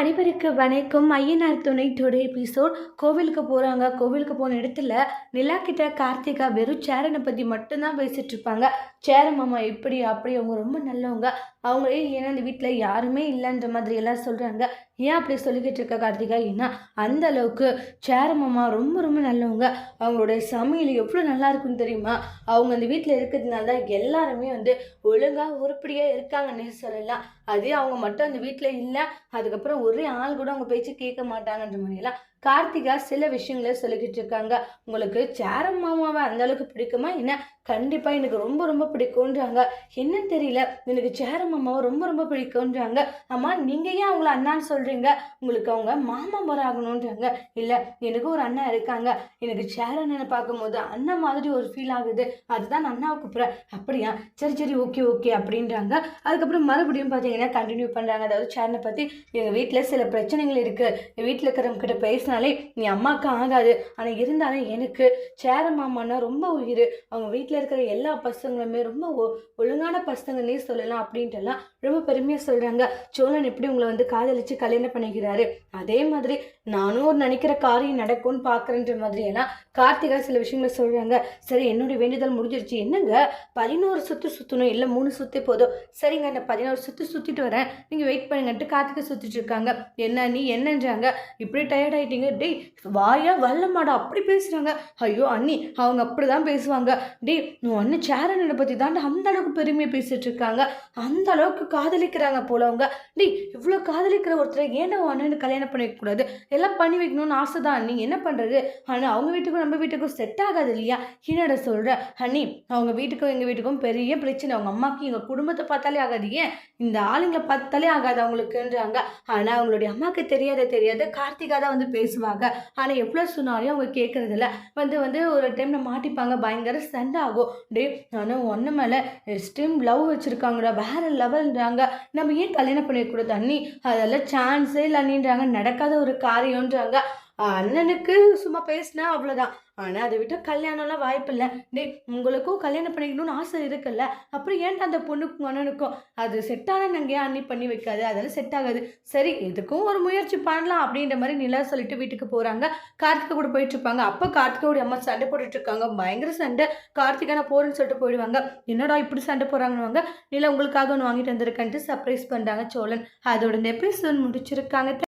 அனைவருக்கு வணக்கம். ஐயனார் துணை டுடே எபிசோட். கோவிலுக்கு போகிறாங்க கோவிலுக்கு போன இடத்துல நிலா கிட்ட கார்த்திகா வெறும் சேரனை பற்றி மட்டும்தான் பேசிகிட்டு இருப்பாங்க. சேர மாமா இப்படி அப்படி அவங்க ரொம்ப நல்லவங்க. அவங்களே ஏன்னா இந்த வீட்டில் யாருமே இல்லைன்ற மாதிரி எல்லாம் சொல்கிறாங்க ஏன் அப்படி சொல்லிக்கிட்டு இருக்க கார்த்திகா? ஏன்னா அந்த அளவுக்கு சேர மாமா ரொம்ப ரொம்ப நல்லவங்க. அவங்களுடைய சமையல் எவ்வளோ நல்லா இருக்குன்னு தெரியுமா? அவங்க அந்த வீட்டில் இருக்கிறதுனால தான் எல்லாருமே வந்து ஒழுங்காக உருப்படியாக இருக்காங்கன்னே சொல்லலாம். அதே அவங்க மட்டும் அந்த வீட்டில் இல்லை. அதுக்கப்புறம் ஒரே ஆள் கூட அவங்க பேச்சு கேட்க மாட்டாங்கன்ற மாதிரியெல்லாம் கார்த்திகா சில விஷயங்களை சொல்லிக்கிட்டு இருக்காங்க. உங்களுக்கு சேரம் மாமாவை அந்த அளவுக்கு பிடிக்குமா? என்ன? கண்டிப்பாக எனக்கு ரொம்ப ரொம்ப பிடிக்கும்ன்றாங்க. என்னன்னு தெரியல. எனக்கு சேரம் மாமாவை ரொம்ப ரொம்ப பிடிக்கும்ன்றாங்க. அம்மா நீங்கள் ஏன் அவங்கள அண்ணான்னு சொல்கிறீங்க உங்களுக்கு அவங்க மாமா முறை ஆகணுன்றாங்க இல்லை எனக்கு ஒரு அண்ணா இருக்காங்க. எனக்கு சேர அண்ணனை பார்க்கும்போது அண்ணன் மாதிரி ஒரு ஃபீல் ஆகுது. அதுதான் நான் அண்ணாவை கூப்பிட்றேன். அப்படியா? சரி சரி ஓகே ஓகே அப்படின்றாங்க. அதுக்கப்புறம் மறுபடியும் பார்த்தீங்கன்னா கண்டினியூ பண்ணுறாங்க அதாவது சேரனை பற்றி எங்கள் வீட்டில் சில பிரச்சனைகள் இருக்குது என் வீட்டில் இருக்கிறவங்கிட்ட பேசினாலே நீ அம்மாவுக்கு ஆகாது. ஆனால் இருந்தாலும் எனக்கு சேர மாமான்னா ரொம்ப உயிர். அவங்க வீட்டில் இருக்கிற எல்லா பசங்களுமே ரொம்ப ஒ- ஒழுங்கான பசங்கன்னே சொல்லலாம் அப்படின்ட்டுலாம் ரொம்ப பெருமையாக சொல்கிறாங்க சோழன் எப்படி உங்களை வந்து காதலிச்சு கல்யாணம் பண்ணிக்கிறாரு? அதே மாதிரி நானும் ஒரு நினைக்கிற காரியம் நடக்கும்னு பார்க்குறன்ற மாதிரியெல்லாம் கார்த்திகா சில விஷயங்களை சொல்கிறாங்க சரி என்னுடைய வேண்டுதல் முடிஞ்சிருச்சு. என்னங்க? பதினோரு சுற்று சுற்றணும் இல்லை மூணு சுற்றி போதும். சரிங்க நான் பதினோரு சுற்று சுற்றிட்டு வரேன். நீங்கள் வெயிட் பண்ணுங்கன்ட்டு கார்த்திகை சுற்றிட்டு இருக்காங்க. என்ன நீ என்னன்றாங்க? இப்படி டயர்ட் ஆயிட்டீங்க. டேய் வாயா வல்லமாடா அப்படி பேசுகிறாங்க ஐயோ அண்ணி அவங்க அப்படி தான் பேசுவாங்க. டேய் உன் அண்ணன் சேரனனை பற்றி தாண்டா அந்த அளவுக்கு பெருமையை பேசிட்டு இருக்காங்க. அந்த அளவுக்கு காதலிக்கிறாங்க போல அவங்க. டே இவ்வளோ காதலிக்கிற ஒருத்தரை ஏன்டா உன் அண்ணனு கல்யாணம் பண்ணிக்கக்கூடாது? எல்லாம் பண்ணி வைக்கணும்னு ஆசை தான் நீ என்ன பண்ணுறது ஆனால் அவங்க வீட்டுக்கும் நம்ம வீட்டுக்கும் செட் ஆகாது இல்லையா? என்னடா சொல்கிற அண்ணி அவங்க வீட்டுக்கும் எங்கள் வீட்டுக்கும் பெரிய பிரச்சனை. அவங்க அம்மாக்கு எங்கள் குடும்பத்தை பார்த்தாலே ஆகாது. ஏன்? இந்த ஆளுங்களை பார்த்தாலே ஆகாது அவங்களுக்குன்றாங்க. ஆனால் அவங்களுடைய அம்மாவுக்கு தெரியாத தெரியாத கார்த்திகா தான் வந்து பேசுவாங்க. ஆனால் எவ்வளோ சொன்னாலும் அவங்க கேட்குறதில்ல வந்து வந்து ஒரு டைம்ல மாட்டிப்பாங்க. பயங்கர சண்டை ஆகும். டே ஆனால் ஒன்று மேலே ஸ்டிம் லவ் வச்சுருக்காங்கடா. வேறு லெவல்ன்றாங்க நம்ம ஏன் கல்யாணம் பண்ணிக்கூடாது அண்ணி? அதெல்லாம் சான்ஸே இல்லை அண்ணின்றாங்க. நடக்காத ஒரு காரியம்ன்றாங்க. அண்ணனுக்கு சும்மா பேசினா அவ்வளோதான் ஆனால் அதை விட்டு கல்யாணம்லாம் வாய்ப்பு இல்லை டேய் உங்களுக்கும் கல்யாணம் பண்ணிக்கணும்னு ஆசை இருக்குல்ல. அப்புறம் ஏன்டா அந்த பொண்ணுக்கும் அண்ணனுக்கும்? அது செட்டான நாங்கள் ஏன் அண்ணி பண்ணி வைக்காது? அதெல்லாம் செட் ஆகாது. சரி எதுக்கும் ஒரு முயற்சி பண்ணலாம் அப்படின்ற மாதிரி நிலா சொல்லிட்டு வீட்டுக்கு போகிறாங்க கார்த்திகை கூட போயிட்டு இருப்பாங்க. அப்போ கார்த்திகோடைய அம்மா சண்டை போட்டுட்டு இருக்காங்க. பயங்கர சண்டை. கார்த்திகா நான் போறேன்னு சொல்லிட்டு போயிடுவாங்க. என்னடா இப்படி சண்டை போகிறாங்கன்னு நிலா உங்களுக்காக ஒன்று வாங்கிட்டு வந்திருக்கேன்ட்டு சர்ப்ரைஸ் பண்ணுறாங்க சோழன். அதோட இந்த எபிசோட் முடிச்சிருக்காங்க.